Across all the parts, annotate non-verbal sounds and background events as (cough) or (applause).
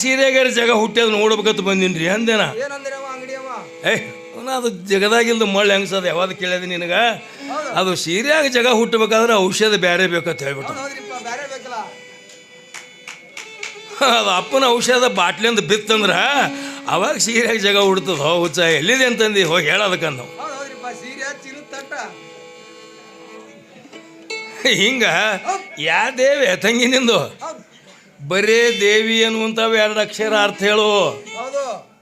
ಸೀರೆಗಾರ ಜಾಗ ಹುಟ್ಟ್ಯದ ನೋಡ್ಬೇಕಂತ ಬಂದಿನ್ರಿ ಅಂದೇನ? ಏ ಅದು ಜಗದಾಗಿಲ್ದ ಮಳೆ ಹೆಂಗ್ಸದ ಯಾವಾಗ ಕೇಳಿದೆ ನಿನಗ? ಅದು ಸೀರೆಯಾಗ ಜಗ ಹುಟ್ಟಬೇಕಾದ್ರೆ ಔಷಧ ಬೇರೆ ಬೇಕಂತ ಹೇಳ್ಬಿಟ್ಟು ಅದು ಅಪ್ಪನ ಔಷಧ ಬಾಟ್ಲಿಂದ ಬಿತ್ತಂದ್ರ ಅವಾಗ ಸೀರೆಯಾಗ ಜಾಗ ಹುಡ್ತದ ಹೋ ಹುಚ್ಚ ಎಲ್ಲಿದೆ ಅಂತಂದು ಹೋಗಿ ಹೇಳೋದಕ್ಕ ನಾವು ಹೌದ್ ಹೌದ್ರಿಪ್ಪ ಸೀರೆ ಚೀಲದ ತಟ್ಟ. ಹಿಂಗ ಯಾ ದೇವೆ ತಂಗಿ ನಿಂದು? ಬರೇ ದೇವಿ ಅನ್ನುವಂಥವು ಎರಡು ಅಕ್ಷರ ಅರ್ಥ ಹೇಳು.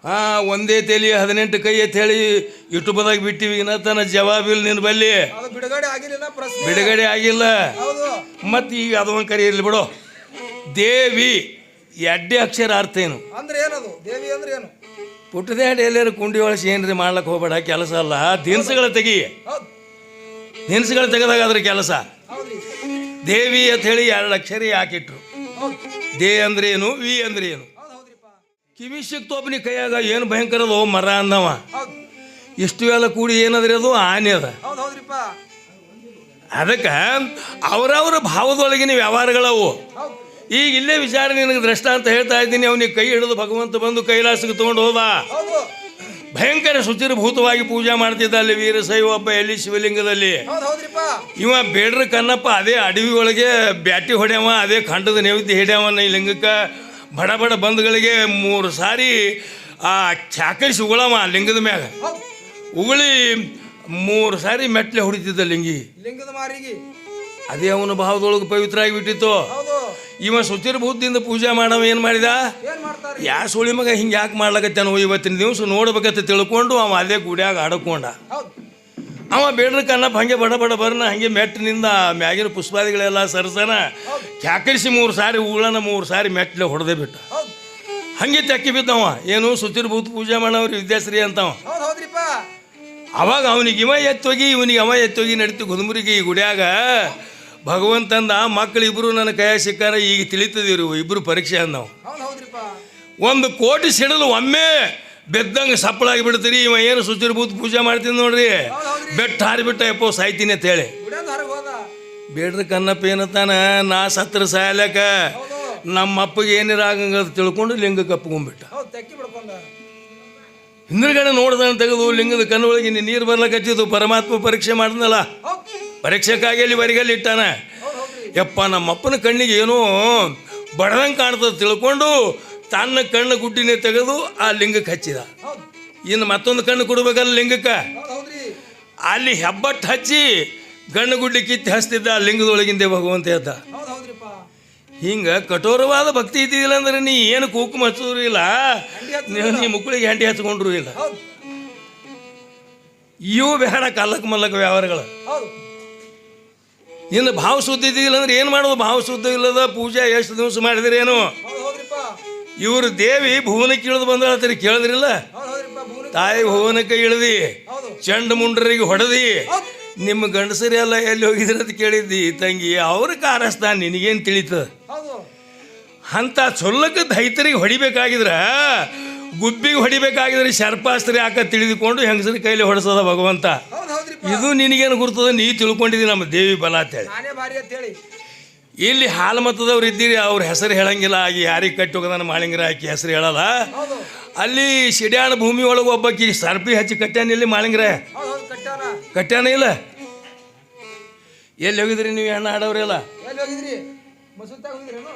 ಹಾ ಒಂದೇ ತೇಲಿ ಹದಿನೆಂಟು ಕೈ ಅಂತ ಹೇಳಿ ಯೂಟ್ಯೂಬ್ದಾಗ ಬಿಟ್ಟಿವಿ ಇನ್ನ ತನ್ನ ಜವಾಬಿಲ್ ನಿನ್ನ ಬಲ್ಲಿ. ಬಿಡುಗಡೆ ಆಗಿಲ್ಲ ಮತ್ತು ಈಗ ಅದೊಂದು ಕರಿ ಇರಲಿ ಬಿಡು. ದೇವಿ ಎಡ್ಡೆ ಅಕ್ಷರ ಅರ್ಥ ಏನು? ಅಂದ್ರೆ ಏನದು? ದೇವಿ ಅಂದ್ರೆ ಏನು? ಪುಟ್ಟದ ಎಲ್ಲಾರು ಕುಂಡಿ ಒಳಸಿ ಏನ್ರಿ ಮಾಡ್ಲಕ್ಕೆ ಹೋಗ್ಬೇಡ ಕೆಲಸ ಅಲ್ಲ. ದಿನಸುಗಳ ತೆಗಿ. ದಿನಸುಗಳ ತೆಗೆದಾಗ ಅದ್ರ ಕೆಲಸ. ದೇವಿ ಅಂತ ಹೇಳಿ ಎರಡು ಅಕ್ಷರ ಯಾಕಿಟ್ರು? ದೇ ಅಂದ್ರೆ ಏನು, ವಿ ಅಂದ್ರೆ ಏನು? ಕಿವಿ ಸಿಕ್ತೊಬ್ಬನಿ ಕೈಯಾಗ ಏನು ಭಯಂಕರದೋ ಮರ ಅಂದವ. ಇಷ್ಟು ಎಲ್ಲ ಕೂಡಿ ಏನದ್ರಿ ಅದು? ಆನೆ ಅದ. ಅದಕ್ಕೆ ಅವರವರ ಭಾವದೊಳಗಿನ ವ್ಯವಹಾರಗಳವು. ಈಗ ಇಲ್ಲೇ ವಿಚಾರ ನಿನಗೆ ದೃಷ್ಟ ಅಂತ ಹೇಳ್ತಾ ಇದ್ದೀನಿ. ಅವನಿಗೆ ಕೈ ಹಿಡಿದು ಭಗವಂತ ಬಂದು ಕೈಲಾಸಕ್ಕೆ ತಗೊಂಡು ಹೌದು ಭಯಂಕರ ಶುಚಿರ್ಭೂತವಾಗಿ ಪೂಜೆ ಮಾಡ್ತಿದ್ದ ಅಲ್ಲಿ ವೀರಶೈವ ಒಬ್ಬ ಎಲ್ಲಿ ಶಿವಲಿಂಗದಲ್ಲಿ. ಇವ ಬೇಡ್ರ ಕನ್ನಪ್ಪ ಅದೇ ಅಡವಿ ಒಳಗೆ ಬ್ಯಾಟಿ ಹೊಡ್ಯಾವ ಅದೇ ಖಂಡದ ನೈವೇದ್ಯ ಹಿಡ್ಯಾವನ್ನ ಈ ಲಿಂಗಕ್ಕೆ. ಬಡ ಬಡ ಬಂಧುಗಳಿಗೆ ಮೂರು ಸಾರಿ ಆ ಚಾಕರಿಸಿ ಉಗಳವ ಲಿಂಗದ ಮ್ಯಾಗ. ಉಗುಳಿ ಮೂರು ಸಾರಿ ಮೆಟ್ಲೆ ಹೊಡಿತಿದ್ದ ಲಿಂಗಿ. ಲಿಂಗದ ಮಾರಿಗೆ. ಅದೇ ಅವನ ಭಾವದೊಳಗೆ ಪವಿತ್ರ ಆಗಿಬಿಟ್ಟಿತ್ತು ಹೌದು ಸುತಿರ್ ಬುದ್ಧಿಯಿಂದ ಪೂಜೆ ಮಾಡವ ಏನು ಮಾಡಿದ? ಯಾ ಸುಳಿ ಮಗ ಹಿಂಗೆ ಯಾಕೆ ಮಾಡ್ಲಾಕತ್ತೇನೋ ಇವತ್ತಿನ ದಿವಸ ನೋಡ್ಬೇಕಂತ ತಿಳ್ಕೊಂಡು ಅವ ಅದೇ ಗುಡಿಯಾಗ ಆಡಕೊಂಡ. ಅವ ಬೇಡ್ರ ಕನ್ನಪ್ಪ ಹಂಗೆ ಬಡ ಬಡ ಬರ್ನ ಹಂಗೆ ಮೆಟ್ಟಿನಿಂದ ಮ್ಯಾಗಿನ ಪುಷ್ಪಾದಿಗಳೆಲ್ಲ ಸರಿಸನ. ಕ್ಯಾಕರಿಸಿ ಮೂರು ಸಾರಿ ಉಗಳನ ಮೂರು ಸಾರಿ ಮೆಟ್ಲೆ ಹೊಡೆದೇ ಬಿಟ್ಟ. ಹಂಗೆ ತೆಕ್ಕಿ ಬಿದ್ದವ. ಏನು ಶುಚಿರ್ಭೂತ ಪೂಜೆ ಮಾಡವ್ರಿ ವಿದ್ಯಾಶ್ರೀ ಅಂತವ. ಅವಾಗ ಅವನಿಗೆ ಇವ ಎತ್ತೋಗಿ ಇವನಿಗೆ ಅವ ಎತ್ತೋಗಿ ನಡೀತು ಗುದುಮುರಿಗೆ ಈ ಗುಡ್ಯಾಗ. ಭಗವಂತಂದ ಮಕ್ಕಳು ಇಬ್ಬರು ನನ್ನ ಕೈಯ ಸಿಕ್ಕಾರ ಈಗ ತಿಳಿತದಿರು ಇಬ್ಬರು ಪರೀಕ್ಷೆ ಅಂದವು. ನಾವು ಒಂದು ಕೋಟಿ ಸಿಡಲು ಒಮ್ಮೆ ಬೆದ್ದಂಗೆ ಸಪ್ಪಳಾಗಿ ಬಿಡ್ತೀರಿ ಇವ ಏನು ಶುಚಿರ್ಭೂತ ಪೂಜೆ ಮಾಡ್ತೀನಿ ನೋಡ್ರಿ. ಬೆಟ್ಟ ಹಾರಿ ಬೆಟ್ಟ ಹಾರಿಬಿಟ್ಟ ಯಪ್ಪೋ ಸಾಯ್ತೀನಿ ಅಂತ ಹೇಳಿ. ಬೇಡ್ರಿ ಕನ್ನಪ್ಪ ಏನತ್ತಾನ ನಾ ಸತ್ರ ಸಾಯಲಕ ನಮ್ಮ ಅಪ್ಪಗೆ ಏನಿರ ಆಗಂಗ ತಿಳ್ಕೊಂಡು ಲಿಂಗ ಕಪ್ಕೊಂಡ್ಬಿಟ್ಟ ಹಿಂದ್ರಗಡೆ ನೋಡ್ದಾನ ತೆಗೆದು ಲಿಂಗದ ಕಣ್ಣೊಳಗೆ ನೀರು ಬರ್ಲಕ್ಕೆ ಹಚ್ಚಿದ್ದು ಪರಮಾತ್ಮ ಪರೀಕ್ಷೆ ಮಾಡಿದ್ನಲ್ಲ. ಪರೀಕ್ಷೆಕ್ಕಾಗಿ ಅಲ್ಲಿ ಬರಿಗಲ್ಲಿ ಇಟ್ಟಾನ. ಯಪ್ಪ, ನಮ್ಮಪ್ಪನ ಕಣ್ಣಿಗೆ ಏನೋ ಬಡದಂಗೆ ಕಾಣ್ತದೆ ತಿಳ್ಕೊಂಡು ತನ್ನ ಕಣ್ಣು ಗುಡ್ಡಿನೇ ತೆಗೆದು ಆ ಲಿಂಗಕ್ಕೆ ಹಚ್ಚಿದ. ಇನ್ನು ಮತ್ತೊಂದು ಕಣ್ಣು ಕೊಡ್ಬೇಕಲ್ಲ ಲಿಂಗಕ್ಕೆ? ಅಲ್ಲಿ ಹೆಬ್ಬಟ್ಟು ಹಚ್ಚಿ ಗಣ್ಣು ಗುಡ್ಡಿ ಕಿತ್ತಿ ಹಚ್ತಿದ್ದ ಆ ಲಿಂಗದೊಳಗಿಂದೆ ಭಗವಂತ ಹೇಳ್ದ ಹಿಂಗೆ ಕಠೋರವಾದ ಭಕ್ತಿ ಇದ್ದಿಲ್ಲ ಅಂದ್ರೆ ನೀ ಏನು ಕುಂಕುಮ ಹಚ್ಚೋರು ಇಲ್ಲ. ನೀ- ಮುಕ್ಕಳಿಗೆ ಹೆಂಡಿ ಹಚ್ಕೊಂಡ್ರು ಇಲ್ಲ. ಇವು ಬೇಡ ಕಲ್ಲಕ್ಕೆ ಮಲ್ಲಕ್ ವ್ಯವಹಾರಗಳು. ಇನ್ನು ಭಾವ ಶುದ್ಧ ಇದ್ದಿಲ್ಲ ಅಂದ್ರೆ ಏನು ಮಾಡೋದು? ಭಾವ ಶುದ್ಧ ಇಲ್ಲದ ಪೂಜೆ ಎಷ್ಟು ದಿವಸ ಮಾಡಿದ್ರೇನು ಇವರು ದೇವಿ ಭುವನಕ್ಕೆ ಇಳಿದು ಬಂದ ಕೇಳಿದ್ರಿಲ್ಲ? ತಾಯಿ ಭುವನಕ್ಕೆ ಇಳಿದಿ ಚಂಡ ಮುಂಡ್ರಿಗೆ ಹೊಡೆದಿ ನಿಮ್ಮ ಗಂಡಸರಿ ಎಲ್ಲ ಎಲ್ಲಿ ಹೋಗಿದ್ರ ಅಂತ ಕೇಳಿದ್ದಿ ತಂಗಿ ಅವ್ರ ಕಾರಸ್ತಾನ ನಿನಗೇನು ತಿಳಿತದ ಅಂಥ ಅಂತ ಚೊಲ್ಲಕ್ಕೆ ದೈತರಿಗೆ ಹೊಡಿಬೇಕಾಗಿದ್ರ ಗುಬ್ಬಿಗೆ ಹೊಡಿಬೇಕಾಗಿದ್ರೆ ಶರ್ಪಾಸ್ತ್ರಿ ಹಾಕ ತಿಳಿದುಕೊಂಡು ಹೆಂಗಸರ ಕೈಲಿ ಹೊಡೆಸದ ಭಗವಂತ? ಇದು ನಿನಗೇನು ಗುರುತದ? ನೀ ತಿಳ್ಕೊಂಡಿದ್ದಿ ನಮ್ಮ ದೇವಿ ಬಲ ಅಂತೇಳಿ. ಇಲ್ಲಿ ಹಾಲು ಮತದವ್ರು ಇದ್ದೀರಿ ಅವ್ರ ಹೆಸರು ಹೇಳಂಗಿಲ್ಲ. ಆಗಿ ಯಾರಿಗೆ ಕಟ್ಟಿ ಹೋಗದಾನ ಮಾಳಿಂಗರ ಹಾಕಿ ಹೆಸರು ಹೇಳಲ್ಲ. ಅಲ್ಲಿ ಸಿಡ್ಯಾಣ ಭೂಮಿ ಒಳಗೆ ಒಬ್ಬಾಕಿ ಸರ್ಪಿ ಹಚ್ಚಿ ಕಟ್ಟ್ಯಾನ ಇಲ್ಲಿ ಮಾಳಿಂಗ್ರ? ಕಟ್ಟ್ಯಾನ ಇಲ್ಲ? ಎಲ್ಲಿ ಹೋಗಿದ್ರಿ ನೀವು ಹೆಣ್ಣು ಆಡವ್ರೆಲ್ಲ ಎಲ್ಲಿ ಹೋಗಿದ್ರಿ ಮಸೂತಾಗ ಹೋಗಿದ್ರೇನು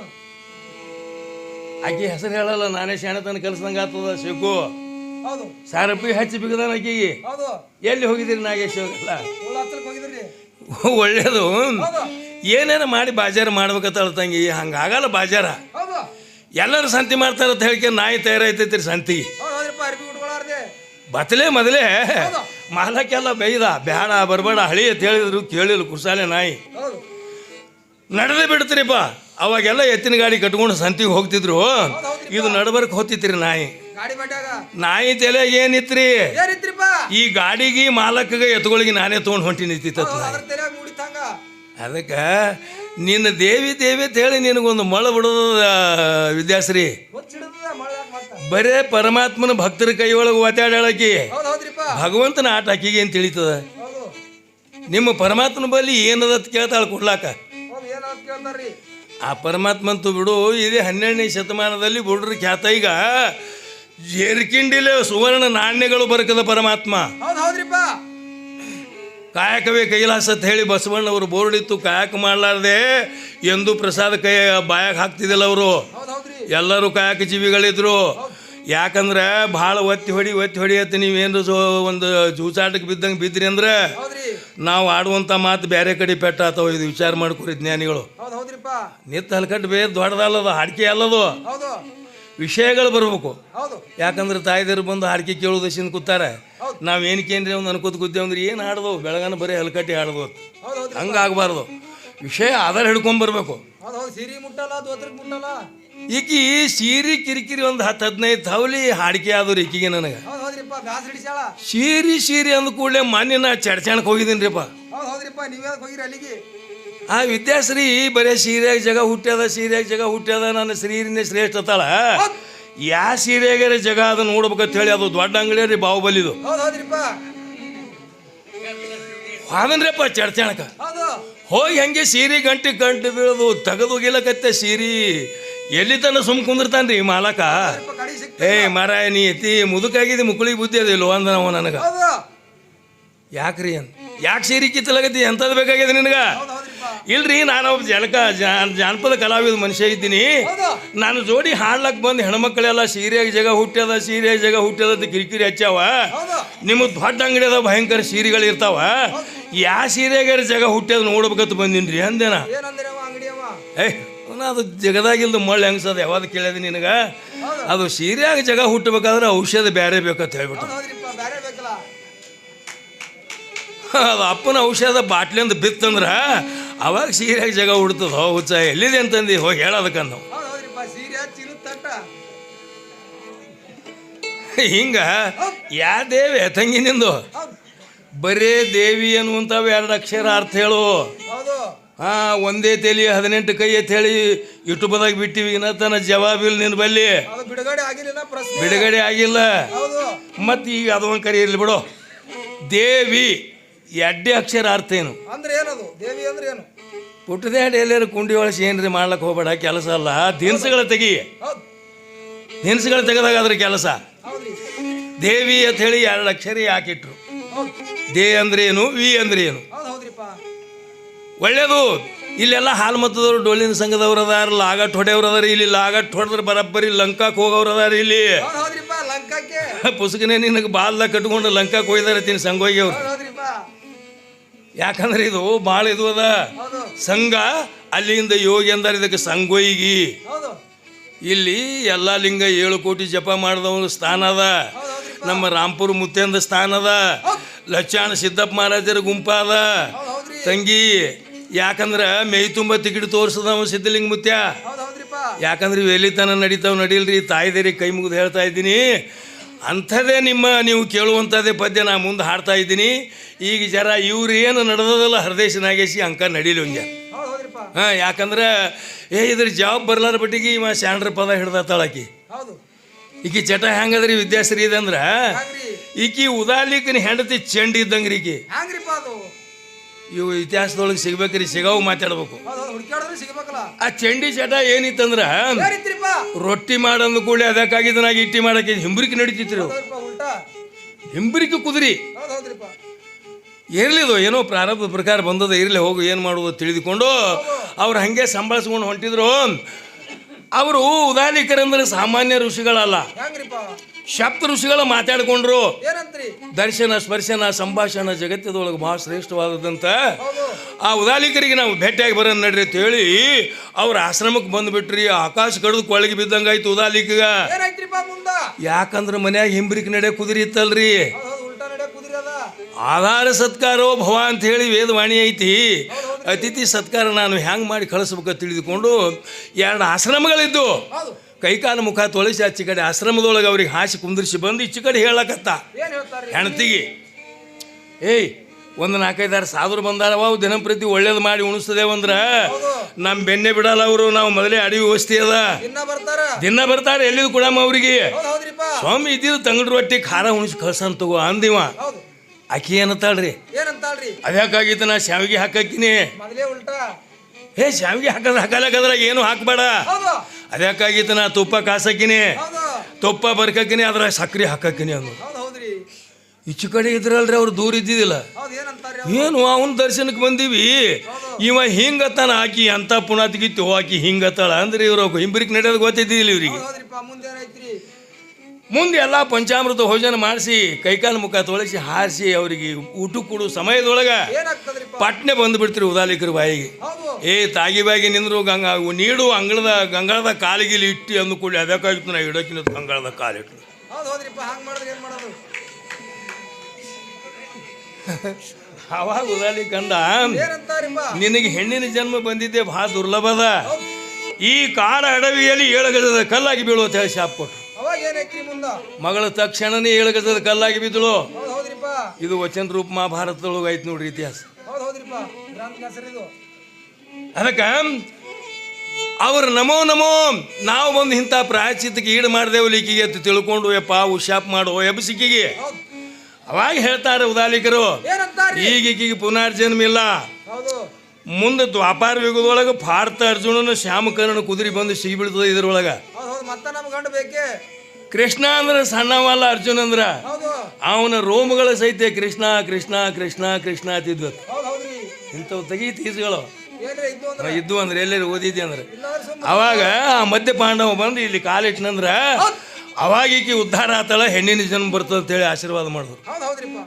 ಆಕಿ ಹೆಸರು ಹೇಳಲ್ಲ ನಾನೇ ಶಾಣತನ ಕಲ್ಸ್ದಂಗೆ ಆಗ್ತದ ಶಿಕು ಹೌದು. ಸಾರಪ್ಪಿ ಹಚ್ಚಿ ಬಿಗದಾನ ಆಕಿಗೆ. ಹೌದು. ಎಲ್ಲಿ ಹೋಗಿದ್ರಿ ನಾಗೇಶ್ ಅವರೆಲ್ಲ? ಹೋಗಿದ್ರಿ. ಒಳ್ಳೇದು. ಏನೇನು ಮಾಡಿ ಬಾಜಾರ ಮಾಡ್ಬೇಕತ್ತಾಳ ತಂಗಿ? ಹಂಗಾಗಲ್ಲ ಬಾಜಾರ. ಎಲ್ಲರೂ ಸಂತಿ ಮಾಡ್ತಾರಂತ ಹೇಳಿಕೆ ನಾಯಿ ತಯಾರೈತೈತ್ರಿ ಸಂತಿ. ಬತ್ತಲೇ ಮೊದಲೇ ಮಾಲಕ್ಕೆಲ್ಲ ಬೈದ ಬೇಡ ಬರಬೇಡ ಹಳಿ ಅಂತ ಹೇಳಿದ್ರು ಕೇಳಿಲ್ಲ ಕುರ್ಸಾಲೆ ನಾಯಿ. ನಡೆದೇ ಬಿಡ್ತೀರಿಪ್ಪ ಅವಾಗೆಲ್ಲ ಎತ್ತಿನ ಗಾಡಿ ಕಟ್ಕೊಂಡು ಸಂತಿಗೆ ಹೋಗ್ತಿದ್ರು. ಇದು ನಡ್ಬರ್ಕ್ ಹೋಗ್ತಿತ್ರಿ ನಾಯಿ. ನಾಯಿ ತಲೆಗೆ ಏನಿತ್ರಿ? ಈ ಗಾಡಿಗೆ ಮಾಲಕಗೆ ಎತ್ತುಗಳಿಗೆ ನಾನೇ ತೊಗೊಂಡು ಹೊಂಟಿ ನಿಂತಿತ್ತ ಅದಕ್ಕೆ ನಿನ್ನ ದೇವಿ ದೇವಿ ಅಂತ ಹೇಳಿ ನಿನಗೊಂದು ಮಳ ಬಿಡೋದು ವಿದ್ಯಾಶ್ರೀ. ಬರೇ ಪರಮಾತ್ಮನ ಭಕ್ತರ ಕೈಯೊಳಗೆ ಒತ್ತಾಡಾಳಕಿ ಭಗವಂತನ ಆಟ ಆಕಿಗೆ ಏನು ತಿಳಿತದ? ನಿಮ್ಮ ಪರಮಾತ್ಮನ ಬಳಿ ಏನದ ಕೇಳ್ತಾಳೆ ಕೊಡ್ಲಾಕ. ಕೇಳ್ತಾರ್ರಿ. ಆ ಪರಮಾತ್ಮಂತು ಬಿಡು ಇದೇ ಹನ್ನೆರಡನೇ ಶತಮಾನದಲ್ಲಿ ಬುಡ್ರ ಖ್ಯಾತ. ಈಗ ಜೇರ್ಕಿಂಡಿಲೆ ಸುವರ್ಣ ನಾಣ್ಯಗಳು ಬರಕದ ಪರಮಾತ್ಮ. ಹೌದು ಹೌದ್ರಿಪ್ಪ. ಕಾಯಕವೇ ಕೈಲಾಸ ಅಂತ ಹೇಳಿ ಬಸವಣ್ಣವರು ಬೋರ್ಡ್ ಇತ್ತು ಕಾಯಕ ಮಾಡಲಾರ್ದೆ ಎಂದು ಪ್ರಸಾದ ಕೈ ಬಾಯಾಗ ಹಾಕ್ತಿದ್ದಿಲ್ಲ ಅವರು. ಎಲ್ಲರೂ ಕಾಯಕ ಜೀವಿಗಳಿದ್ರು. ಯಾಕಂದ್ರೆ ಭಾಳ ಒತ್ತಿ ಹೊಡಿ ಒತ್ತಿ ಹೊಡಿ ಅಂತ ನೀವೇನು ಒಂದು ಜೂಜಾಟಕ್ಕೆ ಬಿದ್ದಂಗೆ ಬಿದ್ರಿ ಅಂದ್ರೆ? ನಾವು ಆಡುವಂಥ ಮಾತು ಬೇರೆ ಕಡೆ ಪೆಟ್ಟ ಅಥವಾ ಇದು ವಿಚಾರ ಮಾಡ್ಕೊರಿ ಜ್ಞಾನಿಗಳು. ನಿತ್ತ ಹಲ್ಕಟ್ಟು ಬೇರೆ ದೊಡ್ಡದಲ್ಲದು ಹಾಡಿಕೆ ಅಲ್ಲದು. ವಿಷಯಗಳು ಬರಬೇಕು. ಯಾಕಂದ್ರೆ ತಾಯ್ದರು ಬಂದು ಹಾಡಿಕೆ ಕೇಳೋದಶಿಂದ ಕೂತಾರೆ. ನಾವು ಏನಕ್ಕೇನ್ರಿ ಒಂದು ಅನ್ಕೋತ ಕೂತೇವೆ ಅಂದ್ರೆ ಏನು ಹಾಡ್ದವು ಬೆಳಗಾನ ಬರೀ ಹಲ್ಕಟ್ಟಿ ಹಾಡ್ದು ಹಂಗಾಗಬಾರ್ದು ವಿಷಯ ಆಧಾರ ಹಿಡ್ಕೊಂಬರ್ಬೇಕು ಈಕಿ ಸೀರೆ ಕಿರಿಕಿರಿ ಒಂದು ಹತ್ತು ಹದಿನೈದು ಥವಲಿ ಹಾಡಿಕೆ ಆದವ್ರು ಈಕಿಗೆ ನನಗೆ. ಹೌದ್ ಸೀರೆ ಸೀರೆ ಅಂದ ಕೂಡಲೇ ಮಾನ್ಯ ನಾ ಚಡ್ಚಾಣಕ್ಕೆ ಹೋಗಿದ್ದೀನಿ ರೀಪ್ಪ ಹೌದ್ರಿಪ್ಪ ನೀವೇ ಹೋಗಿರಿ ಅಲ್ಲಿಗೆ? ಆ ವಿದ್ಯಾಶ್ರೀ ಬರೇ ಸೀರೆಯಾಗ ಜಗ ಹುಟ್ಟ್ಯದ ಸೀರೆಯಾಗ ಜಗ ಹುಟ್ಟ್ಯದ ನನ್ನ ಶ್ರೀರಿನೇ ಶ್ರೇಷ್ಠ ಅತ್ತಾಳ ಯಾ ಸೀರೆಗಾರ ಜಗ ಅದನ್ನ ನೋಡ್ಬೇಕಂತ ಹೇಳಿ ಅದು ದೊಡ್ಡ ಅಂಗಡಿ ರೀ ಬಾಹುಬಲಿದು. ಹೌದ್ ಹಾದನ್ರಿಪ್ಪ ಚಡ್ಚಾಣಕ. ಹೌದು. ಹೋಗಿ ಹಂಗೆ ಸೀರೆ ಗಂಟೆ ಗಂಟೆ ಬೀಳೋದು ತೆಗೆದು ಗಿಲಕತ್ತೆ ಸೀರೆ. ಎಲ್ಲಿ ತನ ಸುಮ್ ಕುಂದಿರ್ತಾನ್ರಿ ಮಾಲಕ? ಹೌದ್ರಿಪ್ಪ ಗಾಡಿ ಸಿಕ್ತ ಏ ಮಾರಾಯ ನೀ ಎತ್ತಿ ಮುದುಕಾಗಿದೆ ಮುಕ್ಕಳಿಗೆ ಬುದ್ಧಿ ಅದಿಲ್ಲ ಅಂದ ನಾವು ನನಗೆ. ಯಾಕ್ರಿ ಅಂತ ಯಾಕೆ ಸೀರೆ ಕಿತ್ತಲಾಗತ್ತಿ? ಎಂಥದ್ದು ಬೇಕಾಗಿದೆ ನಿನಗ? ಇಲ್ರಿ ನಾನು ಒಬ್ಬ ಜನಕ ಜಾನ್- ಜಾನಪದ ಕಲಾವಿದ ಮನುಷ್ಯ ಇದ್ದೀನಿ. ನಾನು ಜೋಡಿ ಹಾಡ್ಲಕ್ ಬಂದು ಹೆಣ್ಮಕ್ಳೆಲ್ಲ ಸೀರೆಯಾಗಿ ಜಗ ಹುಟ್ಟ್ಯದ ಸೀರೆಯಾಗಿ ಜಗ ಹುಟ್ಟ್ಯದ ಅಂತ ಕಿರಿಕಿರಿ ಹಚ್ಚಾವ ನಿಮ್ಮ ದೊಡ್ಡ ಅಂಗಡಿ ಅದ ಭಯಂಕರ ಸೀರೆಗಳು ಇರ್ತಾವ. ಯಾ ಸೀರೆಗಾರ ಜಗ ಹುಟ್ಟ್ಯದ ನೋಡ್ಬೇಕಂತ ಬಂದಿನ್ರಿ ಅಂದೇನ ಏಯ್ ಅದು ಜಗದಾಗಿಲ್ದು ಮಳ್ಳು ಹೆಂಗ್ಸದ? ಯಾವಾಗ ಕೇಳಿದೆ ನಿನಗ? ಅದು ಸೀರೆಯಾಗ ಜಗ ಹುಟ್ಟಬೇಕಾದ್ರೆ ಔಷಧ ಬೇರೆ ಬೇಕಂತ ಹೇಳ್ಬಿಟ್ಟು ಅದು ಅಪ್ಪನ ಔಷಧ ಬಾಟ್ಲಿಂದ ಬಿತ್ತಂದ್ರ ಅವಾಗ ಸೀರೆಯಾಗ ಜಗ ಹುಡ್ತದ. ಹೋ ಹುಚ್ಚ ಎಲ್ಲಿದೆ ಅಂತಂದು? ಹೋಗಿ ಹೇಳೋದಕ್ಕ ನಾವು ಹಿಂಗ ಯಾ ದೇವಿ ತಂಗಿನಿಂದು ಬರೇ ದೇವಿ ಅನ್ನುವಂಥವು ಎರಡು ಅಕ್ಷರ ಅರ್ಥ ಹೇಳು. ಹಾ ಒಂದೇ ತೆಲಿ ಹದಿನೆಂಟು ಕೈ ಅಂತ ಹೇಳಿ ಯೂಟ್ಯೂಬ್ದಾಗ ಬಿಟ್ಟಿವಿ. ಇನ್ನ ತನ ಜವಾಬಿಲ್ ನಿನ್ನ ಬಲ್ಲಿ. ಬಿಡುಗಡೆ ಆಗಿಲ್ಲ ಪ್ರಶ್ನೆ. ಬಿಡುಗಡೆ ಆಗಿಲ್ಲ. ಹೌದು. ಮತ್ತು ಈಗ ಅದೊಂದು ಕರಿ ಇರಲಿ ಬಿಡು. ದೇವಿ ಎಡ್ಡೆ ಅಕ್ಷರ ಅರ್ಥ ಏನು? ಅಂದ್ರೆ ಏನದು? ದೇವಿ ಅಂದ್ರೆ ಏನು? ಎಲ್ಲರೂ ಕುಂಡಿ ಒಳಸಿ ಏನ್ರಿ ಮಾಡ್ಲಕ್ಕೆ ಹೋಗ್ಬೇಡ ಕೆಲಸ ಅಲ್ಲ. ದಿನಸುಗಳ ತೆಗಿ. ದಿನಸಗಳ ತೆಗೆದಾಗ ಅದ್ರ ಕೆಲಸ. ದೇವಿ ಅಂತ ಹೇಳಿ ಎರಡು ಅಕ್ಷರ ಯಾಕಿಟ್ರು ದೇ ಅಂದ್ರೆ ಏನು ವಿ ಅಂದ್ರೆ ಏನು? ಒಳ್ಳೇದು. ಇಲ್ಲೆಲ್ಲ ಹಾಲು ಮತ್ತದವ್ರು ಡೋಲಿನ ಸಂಘದವ್ರು ಅದಾರ ಲಾಗಟ್ ಹೊಡೆಯವ್ರು ಅದಾರ ಇಲ್ಲಿ ಲಾಗಟ್ ಹೊಡೆದ್ರೆ ಬರಬ್ಬರಿ ಲಂಕಾಕ್ ಹೋಗೋರು ಅದಾರ ಇಲ್ಲಿ. ಪುಸ್ತಕನೇ ನಿನಗೆ ಬಾಲ್ದಾಗ ಕಟ್ಕೊಂಡು ಲಂಕಾಕ್ ಹೋಗಿದಾರೆ ತಿನ್ ಸಂಘ ಹೋಗ್ಯವ್ರು ಯಾಕಂದ್ರೆ ಇದು ಭಾಳ ಇದು ಅದ. ಸಂಘ ಅಲ್ಲಿಂದ ಯೋಗಿ ಅಂದಾರ ಇದಕ್ಕೆ ಸಂಗೊಯ್ಗಿ. ಇಲ್ಲಿ ಎಲ್ಲ ಲಿಂಗ ಏಳು ಕೋಟಿ ಜಪ ಮಾಡಿದವನು ಸ್ಥಾನ ಅದ. ನಮ್ಮ ರಾಂಪುರ ಮುತ್ತೆಂದ ಸ್ಥಾನ ಅದ. ಲಚ್ಚಾಣ ಸಿದ್ದಪ್ಪ ಮಹಾರಾಜರ ಗುಂಪ ಅದ. ತಂಗಿ ಯಾಕಂದ್ರ ಮೈ ತುಂಬ ತಿಕಿಟ್ ತೋರಿಸದವ ಸಿದ್ಧಲಿಂಗ ಮುತ್ಯ. ಯಾಕಂದ್ರೆ ಇವು ಎಲ್ಲಿತನ ನಡೀತಾವ ನಡೀಲ್ರಿ ತಾಯಿದೇರಿ ಕೈ ಮುಗಿದು ಹೇಳ್ತಾ ಇದ್ದೀನಿ. ಅಂಥದೇ ನಿಮ್ಮ ನೀವು ಕೇಳುವಂಥದ್ದೇ ಪದ್ಯ ನಾ ಮುಂದೆ ಹಾಡ್ತಾ ಇದ್ದೀನಿ. ಈಗ ಜರ ಇವ್ರು ಏನು ನಡೆದದಲ್ಲ ಹರದೇಶ ನಾಗೇಶಿ ಅಂಕ ನಡೀಲಿ ಹಂಗೆ. ಹಾಂ ಯಾಕಂದ್ರೆ ಏ ಇದ್ರ ಜಾಬ್ ಬರ್ಲಾರ ಬಟ್ಟಿಗೆ ಇವ ಸ್ಯಾಂಡ್ರ ಪದ ಹಿಡ್ದತ್ತಾಳಕಿ ಈಕಿ ಚಟ ಹೆಂಗದ್ರಿ ವಿದ್ಯಾಶ್ರೀ ಇದೆ ಅಂದ್ರೆ ಈಕಿ ಉದಾಲಿಕನ ಹೆಂಡತಿ ಚೆಂಡ ಇದ್ದಂಗ್ರಿ ಈಕಿ. ಇವು ಇತಿಹಾಸದೊಳಗೆ ಸಿಗ್ಬೇಕ್ರಿ ಸಿಗವು ಮಾತಾಡ್ಬೇಕು. ಸಿಗ್ಬೇಕಲ್ಲ. ಆ ಚಂಡಿ ಚಟ ಏನಿತ್ತಂದ್ರ ಯಾರಿತ್ರಿಪ್ಪ ರೊಟ್ಟಿ ಕೂಡ ಕೂಡಲೇ ಅದಕ್ಕಾಗಿದ್ದನಾಗ ಇಟ್ಟಿ ಮಾಡಕ್ಕೆ ಹಿಂಬರಿಕೆ ನಡೀತಿತ್ತು ಹಿಂಬರಿಕೆ ಹೌದ್ರಿಪ್ಪ ಉಲ್ಟಾ. ಹಿಂಬ್ರಿಕೆ ಕುದುರಿ. ಹೌದ್ ಹೌದ್ರಿಪ್ಪ ಇರ್ಲಿದು ಏನೋ ಪ್ರಾರಂಭದ ಪ್ರಕಾರ ಬಂದದ ಇರಲಿ ಹೋಗು ಏನು ಮಾಡುವುದು ತಿಳಿದುಕೊಂಡು ಅವ್ರು ಹಾಗೆ ಸಂಭಾಳಿಸ್ಕೊಂಡು ಹೊಂಟಿದ್ರು. ಅವರು ಉದಾಲಿಕರಂದ್ರೆ ಸಾಮಾನ್ಯ ಋಷಿಗಳಲ್ಲ. ಹ್ಯಾಂಗ್ರಿಪ್ಪ ಸಪ್ತ ಋಷಿಗಳು ಮಾತಾಡ್ಕೊಂಡ್ರು ದರ್ಶನ ಸ್ಪರ್ಶನ ಸಂಭಾಷಣ ಜಗತ್ತದೊಳಗೆ ಬಹಳ ಶ್ರೇಷ್ಠವಾದದಂತ ಆ ಉದಾಲಿಕರಿಗೆ ನಾವು ಭೇಟಿಯಾಗಿ ಬರೋಣ ನಡ್ರಿ ಅಂತ ಹೇಳಿ ಅವ್ರ ಆಶ್ರಮಕ್ಕೆ ಬಂದ್ಬಿಟ್ರಿ ಆಕಾಶ ಕಡ್ದು ಕೊಳಗೆ ಬಿದ್ದಂಗಾಯ್ತು ಉದಾಲಿಕಗ. ಯಾಕಂದ್ರೆ ಮನ್ಯಾಗ ಹಿಂಬ್ರಿಕ್ ನಡೆ ಕುದುರಿ ಇತ್ತಲ್ರಿ. ಆಧಾರ ಸತ್ಕಾರೋ ಭವ ಅಂತ ಹೇಳಿ ವೇದವಾಣಿ ಐತಿ. ಅತಿಥಿ ಸತ್ಕಾರ ನಾನು ಹ್ಯಾಂಗೆ ಮಾಡಿ ಕಳಿಸ್ಬೇಕು ತಿಳಿದುಕೊಂಡು ಎರಡು ಆಶ್ರಮಗಳಿದ್ದು. ಕೈಕಾಲು ಮುಖ ತೊಳಸಿ ಆಚೆ ಕಡೆ ಆಶ್ರಮದೊಳಗೆ ಅವ್ರಿಗೆ ಹಾಸಿ ಕುಂದಿರಿಸಿ ಬಂದು ಈಚೆ ಕಡೆ ಹೇಳಕತ್ತ. ಹೆಣ್ತಿಗೆ. ಏಯ್ ಒಂದು ನಾಲ್ಕೈದಾರು ಸಾವಿರ ಬಂದಾರವ ಅವು ದಿನಂಪ್ರತಿ ಒಳ್ಳೇದು ಮಾಡಿ ಉಣಿಸ್ತದೇವಂದ್ರ ನಮ್ಮ ಬೆನ್ನೆ ಬಿಡಲ್ಲ ಅವರು ನಾವು ಮೊದಲೇ ಅಡಿ ವ್ಯವಸ್ಥೆ ಅದ. ದಿನ ಬರ್ತಾರೆ. ಎಲ್ಲಿದು ಕೂಡ ಅವ್ರಿಗೆ. ಸ್ವಾಮಿ ಇದ್ದಿದ್ದು ತಂಗಡ ರೊಟ್ಟಿ ಖಾರ ಉಣಿಸಿ ಕಳ್ಸಂತ ತಗೋ ಅಂದಿವ. ಆಕಿ ಏನಂತಾಳ್ರಿ? ಅದ್ಯಾಕಾಗಿತ್ತು ನಾ ಶಾವಿಗೆ ಹಾಕಿನಿ ಹೇ ಶಾವಿಗೆ ಹಾಕದ್ರ ಹಾಕಲಕ್ಕದ್ರ ಏನು ಹಾಕ್ಬೇಡ. ಅದಕ್ಕಾಗಿತ್ತು ನಾ ತುಪ್ಪ ಕಾಸಕ್ಕಿನಿ. ತುಪ್ಪ ಬರ್ಕಕ್ಕಿನಿ ಅದ್ರ ಸಕ್ರೆ ಹಾಕಕ್ಕಿನಿ ಅಂದು ಹೌದು ಹೌದ್ರಿ. ಈಚೆ ಕಡೆ ಇದ್ರಲ್ರಿ ಅವ್ರು ದೂರ ಇದ್ದಿದ್ದಿಲ್ಲ. ಏನು ಅವನ ದರ್ಶನಕ್ಕೆ ಬಂದೀವಿ. ಇವ ಹಿಂಗತ್ತಾನ ಆಕಿ ಅಂತ ಪುಣಾತಿಗಿತ್ತು ಆಕಿ ಹಿಂಗತ್ತಾಳ ಅಂದ್ರೆ ಇವ್ರು ಹಿಂಬ್ರಿಕ್ ನಡೆಯೋದು ಗೊತ್ತಿದ್ದಿಲ್ಲ ಇವ್ರಿಗೆ. ಮುಂದೆ ಎಲ್ಲ ಪಂಚಾಮೃತ ಭೋಜನ ಮಾಡಿಸಿ ಕೈಕಾಲು ಮುಖ ತೊಳಸಿ ಹಾರಿಸಿ ಅವರಿಗೆ ಊಟ ಕೊಡು ಸಮಯದೊಳಗೆ ಪಟ್ನೆ ಬಂದುಬಿಡ್ತೀರಿ ಉದಾಲಿಕರು ಬಾಯಿಗೆ. ಏ ತಾಗಿ ಬಾಗಿ ನಿಂದ್ರು ಗಂಗಾ ನೀಡು ಅಂಗಳದ ಗಂಗಾಳದ ಕಾಲಿಗಿಲಿ ಇಟ್ಟು ಕೂಡ ಅದಕ್ಕಾಗಿತ್ತು ನಾ ಇಡೋಕಿನ ಗಂಗಾಳದ ಕಾಲಿಟ್ಟು ಅವಾಗ ಉದಾಲಿ ಕಂದ ಏನಂತಾರಿಪ್ಪ? ನಿನಗೆ ಹೆಣ್ಣಿನ ಜನ್ಮ ಬಂದಿದ್ದೆ ಬಹಳ ದುರ್ಲಭದ ಈ ಕಾಡ ಅಡವಿಯಲ್ಲಿ ಏಳಗಜದ ಕಲ್ಲಾಗಿ ಬೀಳುವ ಅಂತ ಹೇಳಿ ಶಾಪ್ ಕೊಟ್ಟು ಮಗಳ ತಕ್ಷಣನೇ ಏಳಗಜದ ಕಲ್ಲಾಗಿ ಬಿದ್ದಳು. ಇದು ವಚನ ರೂಪ ಮಹಾಭಾರತದೊಳಗೆ ಐತೆ ನೋಡ್ರಿ ಇತಿಹಾಸ. ಅದಕ್ಕೆ ಅವ್ರು ನಮೋ ನಮೋ ನಾವು ಬಂದು ಇಂಥ ಪ್ರಾಯಶ್ಚಿತ್ತಕ್ಕೆ ಈಡು ಮಾಡಿದೆವು ಲೀಕಿಗೆ ಅಂತ ತಿಳ್ಕೊಂಡು ಯಪ್ಪ ಶಾಪ್ ಮಾಡೋ ಎಬ್ ಸಿಕ್ಕಿಗೆ ಅವಾಗ ಹೇಳ್ತಾರೆ ಉದಾಲಿಕರು ಏನಂತಾರ್ರಿ ಈಗ ಈಕಿಗೆ ಪುನರ್ಜನ್ಮ ಇಲ್ಲ. ಮುಂದೆ ದ್ವಾಪಾರ ಯುಗದೊಳಗೆ ಭಾರತ ಅರ್ಜುನನ ಶ್ಯಾಮಕರ್ಣ ಕುದುರೆ ಬಂದು ಸಿಗಿಬಿಡ್ತದೆ ಇದ್ರೊಳಗೆ. ಕೃಷ್ಣ ಅಂದ್ರೆ ಸಣ್ಣವಲ್ಲ ಅರ್ಜುನ ಅಂದ್ರ. ಅವನ ರೋಮಗಳ ಸಹಿತ ಕೃಷ್ಣ ಕೃಷ್ಣ ಕೃಷ್ಣ ಕೃಷ್ಣ ಅಂತಿದ್ವು. ಇಂಥವು ತೆಗಿ ಏನ್ರಿ ಇದ್ದು ಅಂದ್ರೆ? ಎಲ್ಲೆಲ್ಲಿ ಓದಿದ್ದೆ ಅಂದ್ರೆ? ಅವಾಗ ಆ ಮಧ್ಯ ಪಾಂಡವ ಬಂದು ಇಲ್ಲಿ ಕಾಲಿಟ್ನಂದ್ರ ಅವಾಗ ಈಕಿ ಉದ್ಧಾರ ಆತಳ ಹೆಣ್ಣಿನ ಜನ್ಮ ಬರ್ತದೆ ಅಂತೇಳಿ ಆಶೀರ್ವಾದ ಮಾಡಿದ್ರು. ಹೌದು ಹೌದ್ರಿಪ್ಪ.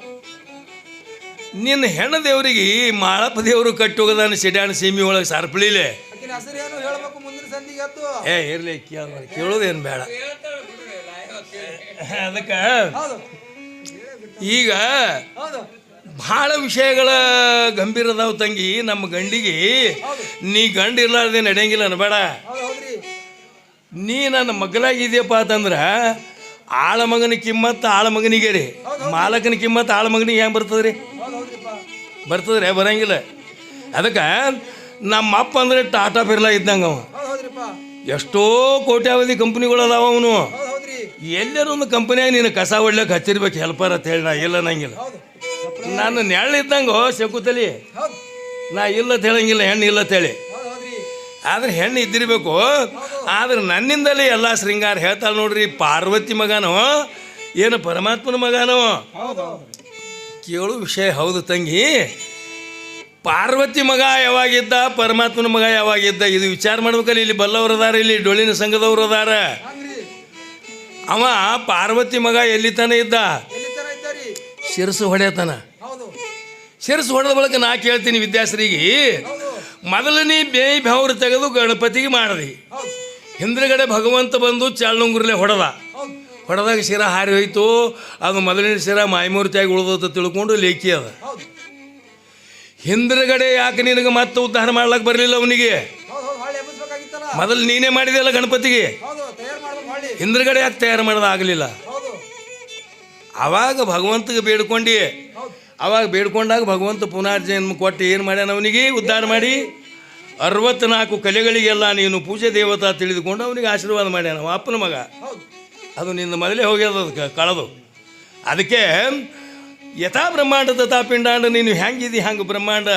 ನಿನ್ನ ಹೆಣ್ಣ ದೇವರಿಗೆ ಮಾಳಪ್ಪ ದೇವರು ಕಟ್ಟಿ ಹೋಗದಾನ ಸಿಡ್ಯಾಣ ಸೀಮಿ ಒಳಗೆ ಸರ್ಪಳಿಲೆ? ಏ ಇರ್ಲಿ ಕೇಳ ಕೇಳೋದೇನು ಬೇಡ. ಅದಕ್ಕೆ ಹೌದು. ಈಗ ಹೌದು. ಭಾಳ ವಿಷಯಗಳ ಗಂಭೀರ ಅದಾವ ತಂಗಿ, ನಮ್ಮ ಗಂಡಿಗೆ, ನೀ ಗಂಡ ಇರ್ಲಾರ್ದೆ ನಡೆಯಂಗಿಲ್ಲ ಅನ್ಬೇಡ ನೀ ನನ್ನ ಮಗಲಾಗಿದೆಯಪ್ಪ ಅಂತಂದ್ರೆ, ಆಳ ಮಗನ ಕಿಮ್ಮತ್ತ ಆಳ ಮಗನಿಗೆ ರೀ. ಮಾಲಕನ ಕಿಮ್ಮತ್ತು ಆಳ ಮಗನಿಗೆ ಹೆಂಗೆ ಬರ್ತದ್ರಿ? ಬರ್ತದ್ರಿ, ಬರಂಗಿಲ್ಲ. ಅದಕ್ಕೆ ನಮ್ಮ ಅಪ್ಪ ಅಂದ್ರೆ ಟಾಟಾ ಬಿರ್ಲಾ ಇದ್ದಂಗೆ ಅವ. ಎಷ್ಟೋ ಕೋಟ್ಯಾವಧಿ ಕಂಪ್ನಿಗಳು ಅದಾವ ಅವನು. ಎಲ್ಲರೂ ಒಂದು ಕಂಪನಿಯಾಗ ನೀನು ಕಸ ಹೊಡ್ಲಿಕ್ಕೆ ಹಚ್ಚಿರ್ಬೇಕು ಹೆಲ್ಪರ್ ಅಂತ ಹೇಳಿ ನಾ ಇಲ್ಲ ನಂಗಿಲ್ಲ ನಾನು ನೆರಳಿದ್ದಂಗೆ ಶಕುತಲಿ. ನಾ ಇಲ್ಲ ಅಂತ ಹೇಳಂಗಿಲ್ಲ ಹೆಣ್ಣು ಇಲ್ಲ ಅಂತ ಹೇಳಿ ಆದ್ರೆ ಹೆಣ್ಣು ಇದ್ದಿರ್ಬೇಕು. ಆದ್ರೆ ನನ್ನಿಂದಲೇ ಎಲ್ಲ ಶೃಂಗಾರ ಹೇಳ್ತಾಳೆ ನೋಡ್ರಿ ಪಾರ್ವತಿ ಮಗನೋ ಏನು ಪರಮಾತ್ಮನ ಮಗನೋ. ಕೇಳು ವಿಷಯ ಹೌದು ತಂಗಿ. ಪಾರ್ವತಿ ಮಗ ಯಾವಾಗಿದ್ದ ಪರಮಾತ್ಮನ ಮಗ ಯಾವಾಗಿದ್ದ ಇದು ವಿಚಾರ ಮಾಡ್ಬೇಕಲ್ಲ ಇಲ್ಲಿ ಬಲ್ಲವ್ರು ಅದಾರ ಇಲ್ಲಿ ಡೊಳ್ಳಿನ ಸಂಘದವ್ರು ಅದಾರ. ಅವ ಪಾರ್ವತಿ ಮಗ ಎಲ್ಲಿ ತನ ಇದ್ದ ಶಿರಸು ಹೊಡೆಯತನ. ಶಿರಸು ಹೊಡೆದ ಬಳಿಕ ನಾ ಕೇಳ್ತೀನಿ ವಿದ್ಯಾಸರಿಗೆ ಮೊದಲನೇ ಬೇಯ್ ಬೆವರು ತೆಗೆದು ಗಣಪತಿಗೆ ಮಾಡ್ರಿ. ಹೌದು ಹಿಂದ್ರಗಡೆ ಭಗವಂತ ಬಂದು ಚಾಳ್ನುಂಗುರ್ಲೆ ಹೊಡೆದ. ಹೊಡೆದಾಗ ಶಿರ ಹಾರಿ ಹೋಯ್ತು. ಅದು ಮೊದಲನೇ ಶಿರ ಮಾಯಮೂರ್ತಿಯಾಗಿ ಉಳಿದಂತ ತಿಳ್ಕೊಂಡು ಲೇಖಿ ಅದ. ಹೌದು ಹಿಂದ್ರಗಡೆ ಯಾಕೆ ನಿನಗೆ ಮತ್ತೆ ಉದ್ಧಾರ ಮಾಡ್ಲಕ್ಕೆ ಬರಲಿಲ್ಲ ಅವನಿಗೆ? ಮೊದಲು ನೀನೇ ಮಾಡಿದೆಯಲ್ಲ ಗಣಪತಿಗೆ? ಹಿಂದ್ರಗಡೆ ಯಾಕೆ ತಯಾರು ಮಾಡೋದು ಆಗಲಿಲ್ಲ? ಹೌದು ಅವಾಗ ಭಗವಂತಗೆ ಬೇಡ್ಕೊಂಡು ಅವಾಗ ಬೇಡ್ಕೊಂಡಾಗ ಭಗವಂತ ಪುನರ್ಜನ್ಮ ಕೊಟ್ಟು ಏನು ಮಾಡ್ಯಾನ ಅವನಿಗೆ? ಉದ್ಧಾರ ಮಾಡಿ. ಅರವತ್ನಾಲ್ಕು ಕಲೆಗಳಿಗೆಲ್ಲ ನೀನು ಪೂಜೆ ದೇವತಾ ತಿಳಿದುಕೊಂಡು ಅವನಿಗೆ ಆಶೀರ್ವಾದ ಮಾಡ್ಯಾನ ಅಪ್ಪನ ಮಗ. ಅದು ನಿನ್ನ ಮೊದಲೇ ಹೋಗ್ಯದ ಅದಕ್ಕೆ ಕಳೆದು. ಅದಕ್ಕೆ ಯಥಾ ಬ್ರಹ್ಮಾಂಡ ತಥಾ ಪಿಂಡಾಂಡ ನೀನು ಹೆಂಗಿದಿ ಹಂಗೆ ಬ್ರಹ್ಮಾಂಡ?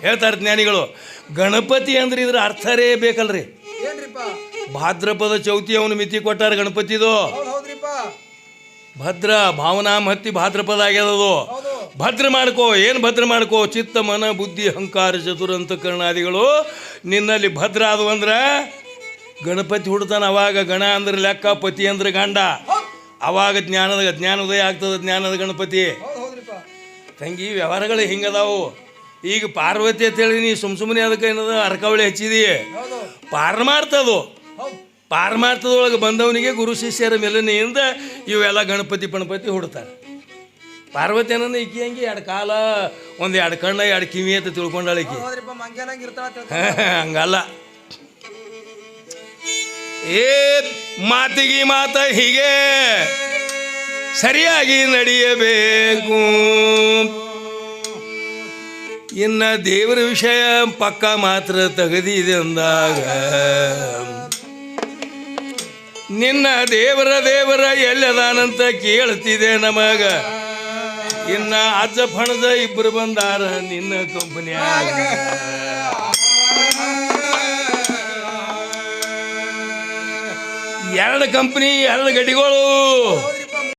ಹೇಳ್ತಾರೆ ಜ್ಞಾನಿಗಳು ಗಣಪತಿ ಅಂದ್ರೆ ಇದ್ರ ಅರ್ಥರೇ ಬೇಕಲ್ರಿ. ಭಾದ್ರಪದ ಚೌತಿ ಅವನು ಮಿತಿ ಕೊಟ್ಟಾರ ಗಣಪತಿದು. ಭದ್ರ ಭಾವನಾ ಮತ್ತಿ ಭಾದ್ರಪದ ಆಗ್ಯದದು. ಭದ್ರ ಮಾಡ್ಕೋ, ಏನು ಭದ್ರ ಮಾಡ್ಕೋ? ಚಿತ್ತ, ಮನ, ಬುದ್ಧಿ, ಅಹಂಕಾರ ಚತುರಂತ ಕರ್ಣಾದಿಗಳು ನಿನ್ನಲ್ಲಿ ಭದ್ರ ಆದವು ಅಂದ್ರೆ ಗಣಪತಿ ಹುಡ್ತಾನೆ ಅವಾಗ. ಗಣ ಅಂದ್ರೆ ಲೆಕ್ಕ, ಪತಿ ಅಂದ್ರೆ ಗಂಡ. ಅವಾಗ ಜ್ಞಾನದ ಜ್ಞಾನೋದಯ ಆಗ್ತದೆ ಜ್ಞಾನದ ಗಣಪತಿ. ತಂಗಿ, ವ್ಯವಹಾರಗಳು ಹಿಂಗದಾವು. ಈಗ ಪಾರ್ವತಿ ಅಂತೇಳಿ ನೀ ಸುಮ್ ಸುಮ್ಮನೆ ಅದಕ್ಕೆ ಏನದ ಅರ್ಕವಳಿ ಹಚ್ಚಿದಿ. ಹೌದು ಪಾರಮಾರ್ಥದು ಹೌದು ಪಾರಮಾರ್ಥದೊಳಗೆ ಬಂದವನಿಗೆ ಗುರು, ಶಿಷ್ಯರ ಮೆಲನೆಯಿಂದ ಇವೆಲ್ಲ ಗಣಪತಿ, ಪಣಪತಿ ಹುಡ್ತಾರೆ. ಪಾರ್ವತಿ ಅನ್ನೋದು ಈಕಿ ಹಂಗೆ ಎರಡು ಕಾಲ ಒಂದು ಎರಡು ಕಣ್ಣ ಎರಡು ಕಿವಿ ಅಂತ ತಿಳ್ಕೊಂಡಾಳ ಈಕಿ. (laughs) ಹಂಗಲ್ಲ. ಏ ಮಾತಿಗೆ ಮಾತ ಹೀಗೆ ಸರಿಯಾಗಿ ನಡೆಯಬೇಕು. ಇನ್ನ ದೇವರ ವಿಷಯ ಪಕ್ಕ ಮಾತ್ರ ತೆಗೆದಿದೆ ಅಂದಾಗ ನಿನ್ನ ದೇವರ ದೇವರ ಎಲ್ಲದಾನಂತ ಕೇಳ್ತಿದೆ ನಮಗ. ಇನ್ನ ಅಜ್ಜ ಫಣದ ಇಬ್ರು ಬಂದಾರ ನಿನ್ನ ಕಂಪನಿಯಾಗ ಎರಡು ಕಂಪನಿ ಎರಡು ಗಡಿಗಳು.